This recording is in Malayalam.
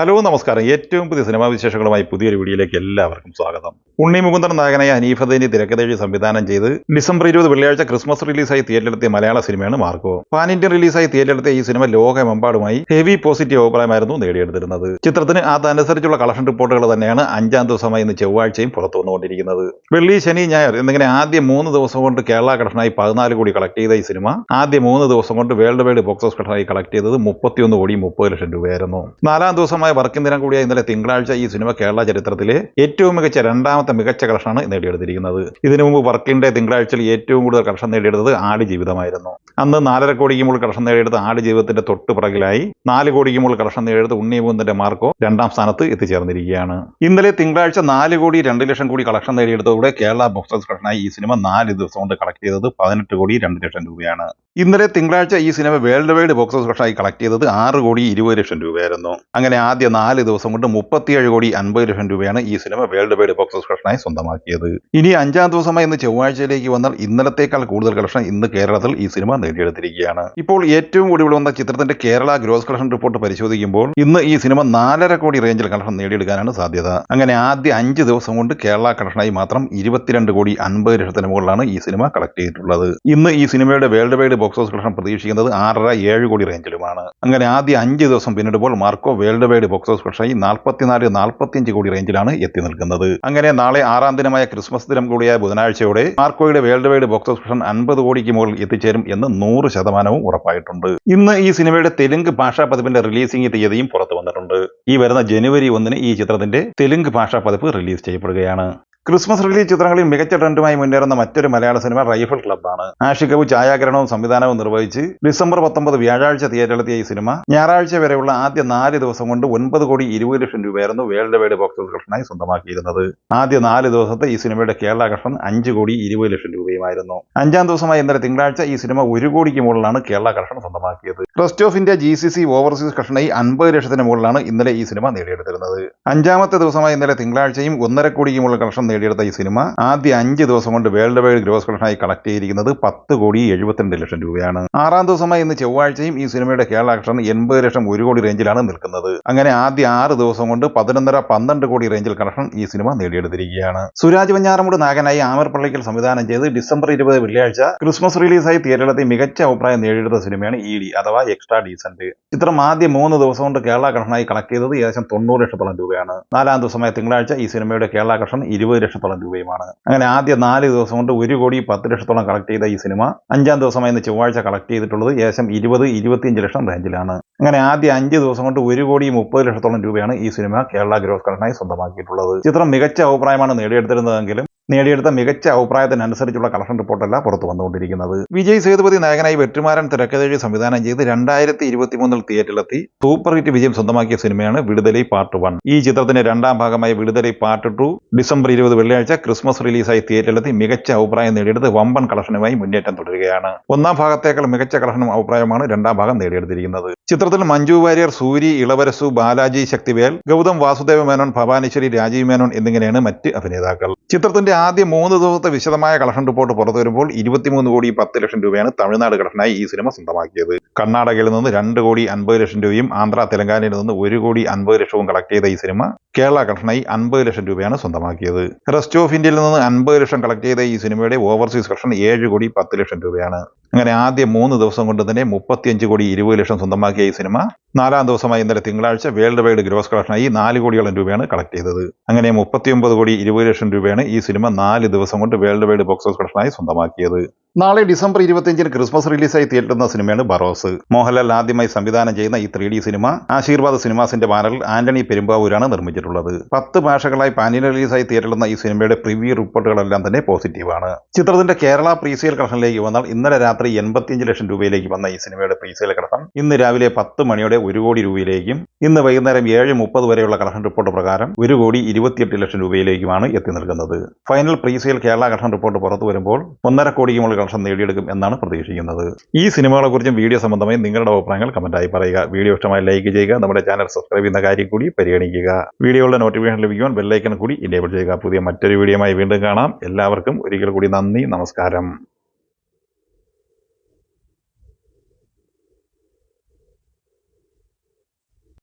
ഹലോ നമസ്കാരം. ഏറ്റവും പുതിയ സിനിമാ വിശേഷങ്ങളുമായി പുതിയൊരു വീഡിയോയിലേക്ക് എല്ലാവർക്കും സ്വാഗതം. ഉണ്ണി മുകുന്ദൻ നായകനായ ഹനീഫദേനി തിരക്കഥയിൽ സംവിധാനം ചെയ്ത് ഡിസംബർ ഇരുപത് വെള്ളിയാഴ്ച ക്രിസ്മസ് റിലീസായി തിയേറ്ററിലെത്തിയ മലയാള സിനിമയാണ് മാർക്കോ. പാൻ ഇന്ത്യൻ റിലീസായി തിയേറ്ററിലെത്തിയ ഈ സിനിമ ലോകമെമ്പാടുമായി ഹെവി പോസിറ്റീവ് അഭിപ്രായമായിരുന്നു നേടിയെടുത്തിരുന്നത്. ചിത്രത്തിന് അതനുസരിച്ചുള്ള കളക്ഷൻ റിപ്പോർട്ടുകൾ തന്നെയാണ് അഞ്ചാം ദിവസമായി ഇന്ന് ചൊവ്വാഴ്ചയും പുറത്തു വന്നുകൊണ്ടിരിക്കുന്നത്. വെള്ളി ശനി ഞായർ എന്നിങ്ങനെ ആദ്യ മൂന്ന് ദിവസം കൊണ്ട് കേരള കളക്ഷനായി പതിനാല് കോടി കളക്ട് ചെയ്ത ഈ സിനിമ ആദ്യ മൂന്ന് ദിവസം കൊണ്ട് വേൾഡ് വൈഡ് ബോക്സ് ഓഫീസ് കളക്ഷനായി കളക്ട് ചെയ്തത് മുപ്പത്തിയൊന്ന് കോടി മുപ്പത് ലക്ഷം രൂപയായിരുന്നു. നാലാം ദിവസമായ വർക്കിംഗ് ദിനം കൂടിയ ഇന്നലെ തിങ്കളാഴ്ച ഈ സിനിമ കേരള ചരിത്രത്തിലെ ഏറ്റവും മികച്ച രണ്ടാമത്തെ മികച്ച കളക്ഷനാണ് നേടിയെടുത്തിരിക്കുന്നത്. ഇതിനു മുമ്പ് വർക്കിംഗ് ഡേ തിങ്കളാഴ്ചയിൽ ഏറ്റവും കൂടുതൽ കളക്ഷൻ നേടിയെടുത്തത് ആട് ജീവിതമായിരുന്നു അന്ന് നാലര കോടിക്ക് മുകളിൽ കളക്ഷൻ നേടിയെടുത്ത ആട് ജീവിതത്തിന്റെ തൊട്ട് പിറകിലായി നാല് കോടിക്ക് മുകളിൽ കളക്ഷൻ നേടിയെടുത്ത ഉണ്ണിമൂന്നിന്റെ മാർക്കോ രണ്ടാം സ്ഥാനത്ത് എത്തിച്ചേർന്നിരിക്കുകയാണ്. ഇന്നലെ തിങ്കളാഴ്ച നാല് കോടി രണ്ട് ലക്ഷം കോടി കളക്ഷൻ നേടിയെടുത്തതോടെ കേരള ബോക്സ് ഓഫീസ് കളക്ഷനായി ഈ സിനിമ നാല് ദിവസം കൊണ്ട് കളക്ട് ചെയ്തത് പതിനെട്ട് കോടി രണ്ട് ലക്ഷം രൂപയാണ്. ഇന്നലെ തിങ്കളാഴ്ച ഈ cinema world wide box office കളക്ഷനായി collect ചെയ്തത് ആറ് കോടി ഇരുപത് ലക്ഷം രൂപയായിരുന്നു. അങ്ങനെ ആദ്യ നാല് ദിവസം കൊണ്ട് മുപ്പത്തിയേഴ് കോടി അൻപത് ലക്ഷം രൂപയാണ് ഈ cinema world wide box office കളക്ഷനായി സ്വന്തമാക്കിയത്. ഇനി അഞ്ചാം ദിവസമായി ഇന്ന് ചൊവ്വാഴ്ചയിലേക്ക് വന്നാൽ ഇന്നലത്തേക്കാൾ കൂടുതൽ കളക്ഷൻ ഇന്ന് കേരളത്തിൽ ഈ സിനിമ നേടിയെടുത്തിരിക്കുകയാണ് ഇപ്പോൾ ഏറ്റവും ഒടുവിൽ വന്ന ചിത്രത്തിന്റെ കേരള ഗ്രോസ് കളക്ഷൻ റിപ്പോർട്ട് പരിശോധിക്കുമ്പോൾ ഇന്ന് ഈ സിനിമ നാലര കോടി റേഞ്ചിൽ കളക്ഷൻ നേടിയെടുക്കാനാണ് സാധ്യത. അങ്ങനെ ആദ്യ അഞ്ച് ദിവസം കൊണ്ട് കേരള കളക്ഷനായി മാത്രം ഇരുപത്തിരണ്ട് കോടി അൻപത് ലക്ഷത്തിന് മുകളിലാണ് ഈ സിനിമ കളക്ട് ചെയ്തിട്ടുള്ളത്. ഇന്ന് ഈ സിനിമയുടെ world wide box office collection പ്രതീക്ഷിക്കുന്നത് ആറര ഏഴ് കോടി റേഞ്ചിലുമാണ്. അങ്ങനെ ആദ്യ അഞ്ച് ദിവസം പിന്നിടുമ്പോൾ Marco world wide box office കളക്ഷനായി നാൽപ്പത്തിനാല് നാൽപ്പത്തിയഞ്ച് കോടി റേഞ്ചിലാണ് എത്തി നിൽക്കുന്നത്. അങ്ങനെ നാളെ ആറാം ദിനമായ ക്രിസ്മസ് ദിനം കൂടിയായ ബുധനാഴ്ചയോടെ മാർക്കോയുടെ world wide box office collection അൻപത് കോടിക്ക് മുകളിൽ എത്തിച്ചേരും എന്ന് നൂറ് ശതമാനവും ഉറപ്പായിട്ടുണ്ട്. ഇന്ന് ഈ സിനിമയുടെ തെലുങ്ക് ഭാഷാ പതിപ്പിന്റെ റിലീസിംഗ് തീയതിയും പുറത്തു വന്നിട്ടുണ്ട്. ഈ വരുന്ന ജനുവരി ഒന്നിന് ഈ ചിത്രത്തിന്റെ തെലുങ്ക് ഭാഷാ പതിപ്പ് റിലീസ് ചെയ്യപ്പെടുകയാണ്. ക്രിസ്മസ് റിലീസ് ചിത്രങ്ങളിൽ മികച്ച ട്രെൻഡുമായി മുന്നേറുന്ന മറ്റൊരു മലയാള സിനിമ റൈഫിൾ ക്ലബ്ബാണ്. ആഷിഖബു ഛായാഗ്രഹണവും സംവിധാനവും നിർവഹിച്ച് ഡിസംബർ പത്തൊമ്പത് വ്യാഴാഴ്ച തിയേറ്ററിലെത്തിയ ഈ സിനിമ ഞായറാഴ്ച വരെയുള്ള ആദ്യ നാല് ദിവസം കൊണ്ട് ഒൻപത് കോടി ഇരുപത് ലക്ഷം രൂപയായിരുന്നു വേൾഡ് വൈഡ് ബോക്സ് കളക്ഷനായി സ്വന്തമാക്കിയിരുന്നത്. ആദ്യ നാല് ദിവസത്തെ ഈ സിനിമയുടെ കേരള കളക്ഷൻ അഞ്ച് കോടി ഇരുപത് ലക്ഷം രൂപയുമായിരുന്നു. അഞ്ചാം ദിവസമായ ഇന്നലെ തിങ്കളാഴ്ച ഈ സിനിമ ഒരു കോടിക്ക് മുകളിലാണ് കേരള കളക്ഷൻ സ്വന്തമാക്കിയത്. Rest of India G C C overseas കളക്ഷനായി അൻപത് ലക്ഷത്തിന് മുകളിലാണ് ഇന്നലെ ഈ സിനിമ നേടിയെടുത്തിരുന്നത്. അഞ്ചാമത്തെ ദിവസമായി ഇന്നലെ തിങ്കളാഴ്ചയും ഒന്നര കോടിക്ക് മുകളിൽ കളക്ഷൻ നേടിയെടുത്ത ഈ സിനിമ ആദ്യ അഞ്ച് ദിവസം കൊണ്ട് വേൾഡ് വൈഡ് ഗ്രോസ് കളക്ഷനായി കളക്ട് ചെയ്തിരിക്കുന്നത് പത്ത് കോടി എഴുപത്തിരണ്ട് ലക്ഷം രൂപയാണ്. ആറാം ദിവസമായി ഇന്ന് ചൊവ്വാഴ്ചയും ഈ സിനിമയുടെ കേരള കളക്ഷൻ എൺപത് ലക്ഷം ഒരു കോടി റേഞ്ചിലാണ് നിൽക്കുന്നത്. അങ്ങനെ ആദ്യ ആറ് ദിവസം കൊണ്ട് പതിനൊന്നര പന്ത്രണ്ട് കോടി റേഞ്ചിൽ കളക്ഷൻ ഈ സിനിമ നേടിയെടുത്തിരിക്കുകയാണ്. സുരാജ് വഞ്ഞാറമൂട് നായകനായി ആമർ പള്ളിക്കൽ സംവിധാനം ചെയ്ത് ഡിസംബർ ഇരുപത് വെള്ളിയാഴ്ച ക്രിസ്മസ് റിലീസായി തിയേറ്ററിലെത്തി മികച്ച അഭിപ്രായം നേടിയെടുത്ത സിനിമയാണ് ഇ ഡി അഥവാ എക്സ്ട്രാ ഡീസന്റ് ചിത്രം ആദ്യ മൂന്ന് ദിവസം കൊണ്ട് കേരള കളക്ഷനായി കളക്ട് ചെയ്തത് ഏകദേശം തൊണ്ണൂറ് ലക്ഷത്തോളം രൂപയാണ്. നാലാം ദിവസമായ തിങ്കളാഴ്ച ഈ സിനിമയുടെ കേരള കളക്ഷൻ ഇരുപത് ലക്ഷത്തോളം രൂപയുമാണ്. അങ്ങനെ ആദ്യ നാല് ദിവസം കൊണ്ട് ഒരു കോടി പത്ത് ലക്ഷത്തോളം കളക്ട് ചെയ്ത ഈ സിനിമ അഞ്ചാം ദിവസമായി ഇന്ന് ചൊവ്വാഴ്ച കളക്ട് ചെയ്തിട്ടുള്ളത്. ഏകദേശം ഇരുപത് ഇരുപത്തിയഞ്ച് ലക്ഷം റേഞ്ചിലാണ് അങ്ങനെ ആദ്യ അഞ്ച് ദിവസം കൊണ്ട് ഒരു കോടി മുപ്പത് ലക്ഷത്തോളം രൂപയാണ് ഈ സിനിമ കേരള ഗ്രോസ് കളക്ഷനായി സ്വന്തമാക്കിയിട്ടുള്ളത്. ചിത്രം മികച്ച അഭിപ്രായമാണ് നേടിയെടുത്തിരുന്നതെങ്കിലും നേടിയെടുത്ത മികച്ച അഭിപ്രായത്തിനനുസരിച്ചുള്ള കളക്ഷൻ റിപ്പോർട്ടല്ല പുറത്തു വന്നുകൊണ്ടിരിക്കുന്നത്. വിജയ് സേതുപതി നായകനായി വെറ്റുമാരൻ തിരക്കഥഴി സംവിധാനം ചെയ്ത് രണ്ടായിരത്തി ഇരുപത്തി മൂന്നിൽ തിയേറ്ററിലെത്തി. സൂപ്പർ ഹിറ്റ് വിജയം സ്വന്തമാക്കിയ സിനിമയാണ് വിടുതലൈ പാർട്ട് വൺ. ഈ ചിത്രത്തിന്റെ രണ്ടാം ഭാഗമായ വിടുതലൈ പാർട്ട് ടു ഡിസംബർ ഇരുപത് വെള്ളിയാഴ്ച ക്രിസ്മസ് റിലീസായി തിയേറ്ററിലെത്തി. മികച്ച അഭിപ്രായം നേടിയെടുത്ത് വമ്പൻ കളക്ഷനുമായി മുന്നേറ്റം തുടരുകയാണ്. ഒന്നാം ഭാഗത്തേക്കാൾ മികച്ച കളക്ഷനും അഭിപ്രായമാണ് രണ്ടാം ഭാഗം നേടിയെടുത്തിരിക്കുന്നത്. ചിത്രത്തിൽ മഞ്ജു വാര്യർ സൂരി ഇളവരസു ബാലാജി ശക്തിവേൽ ഗൗതം വാസുദേവ മേനോൻ ഭവാനീശ്വരി രാജീവ് മേനോൻ എന്നിങ്ങനെയാണ് മറ്റ് അഭിനേതാക്കൾ. ചിത്രത്തിന്റെ ആദ്യ മൂന്ന് ദിവസത്തെ വിശദമായ കളക്ഷൻ റിപ്പോർട്ട് പുറത്തു വരുമ്പോൾ ഇരുപത്തിമൂന്ന് കോടി പത്ത് ലക്ഷം രൂപയാണ് തമിഴ്നാട് കളക്ഷനായി ഈ സിനിമ സ്വന്തമാക്കിയത്. കർണാടകയിൽ നിന്ന് രണ്ട് കോടി അൻപത് ലക്ഷം രൂപയും ആന്ധ്ര തെലങ്കാനയിൽ നിന്ന് ഒരു കോടി അൻപത് ലക്ഷവും കളക്ട് ചെയ്ത ഈ സിനിമ കേരള കളക്ഷനായി അൻപത് ലക്ഷം രൂപയാണ് സ്വന്തമാക്കിയത്. റെസ്റ്റ് ഓഫ് ഇന്ത്യയിൽ നിന്ന് അൻപത് ലക്ഷം കളക്ട് ചെയ്ത ഈ സിനിമയുടെ ഓവർസീസ് കളക്ഷൻ ഏഴ് കോടി പത്ത് ലക്ഷം രൂപയാണ്. അങ്ങനെ ആദ്യ മൂന്ന് ദിവസം കൊണ്ട് തന്നെ മുപ്പത്തിയഞ്ച് കോടി ഇരുപത് ലക്ഷം സ്വന്തമാക്കിയ ഈ സിനിമ. നാലാം ദിവസമായി ഇന്നലെ തിങ്കളാഴ്ച വേൾഡ് വൈഡ് ഗ്രോസ് കളക്ഷനായി നാല് കോടിയോളം രൂപയാണ് കളക്ട് ചെയ്തത്. അങ്ങനെ മുപ്പത്തിയൊമ്പത് കോടി ഇരുപത് ലക്ഷം രൂപയാണ് ഈ സിനിമ നാല് ദിവസം കൊണ്ട് വേൾഡ് വൈഡ് ബോക്സ് ഓഫീസ് കളക്ഷനായി സ്വന്തമാക്കിയത്. നാളെ ഡിസംബർ ഇരുപത്തിയഞ്ചിന് ക്രിസ്മസ് റിലീസായി തിയേറ്ററുന്ന സിനിമയാണ് ബറോസ്. മോഹൻലാൽ ആദ്യമായി സംവിധാനം ചെയ്യുന്ന ഈ ത്രീ ഡി സിനിമ ആശീർവാദ സിനിമാസിന്റെ ബാനറിൽ ആന്റണി പെരുമ്പാവൂരാണ് നിർമ്മിച്ചിട്ടുള്ളത്. പത്ത് ഭാഷകളായി പാനിൽ റിലീസായി തിയേറ്ററിലുന്ന ഈ സിനിമയുടെ പ്രിവ്യൂ റിപ്പോർട്ടുകളെല്ലാം തന്നെ പോസിറ്റീവാണ് ചിത്രത്തിന്റെ കേരള പ്രീസെയിൽ കളക്ഷനിലേക്ക് വന്നാൽ ഇന്നലെ രാത്രി എൺപത്തിയഞ്ച് ലക്ഷം രൂപയിലേക്ക് വന്ന ഈ സിനിമയുടെ പ്രീസെയിൽ കളക്ഷൻ ഇന്ന് രാവിലെ പത്ത് മണിയോടെ ഒരു കോടി രൂപയിലേക്കും ഇന്ന് വൈകുന്നേരം ഏഴ് മുപ്പത് വരെയുള്ള കളക്ഷൻ റിപ്പോർട്ട് പ്രകാരം ഒരു കോടി ഇരുപത്തിയെട്ട് ലക്ഷം രൂപയിലേക്കുമാണ് എത്തി നിൽക്കുന്നത്. Final presale Kerala collection report പുറത്തു വരുമ്പോൾ ഒന്നര കോടിക്ക് കളക്ഷൻ നേടിയെടുക്കും എന്നാണ് പ്രതീക്ഷിക്കുന്നത്. ഈ സിനിമകളെക്കുറിച്ചും വീഡിയോ സംബന്ധമായി നിങ്ങളുടെ അഭിപ്രായങ്ങൾ കമന്റായി പറയുക. വീഡിയോ ഇഷ്ടമായി ലൈക്ക് ചെയ്യുക. നമ്മുടെ ചാനൽ സബ്സ്ക്രൈബ് ചെയ്യുന്ന കാര്യം കൂടി പരിഗണിക്കുക. വീഡിയോയുടെ നോട്ടിഫിക്കേഷൻ ലഭിക്കുവാൻ ബെല്ലൈക്കൺ കൂടി ഇനേബിൾ ചെയ്യുക. പുതിയ മറ്റൊരു വീഡിയോയുമായി വീണ്ടും കാണാം. എല്ലാവർക്കും ഒരിക്കൽ കൂടി നന്ദി. നമസ്കാരം.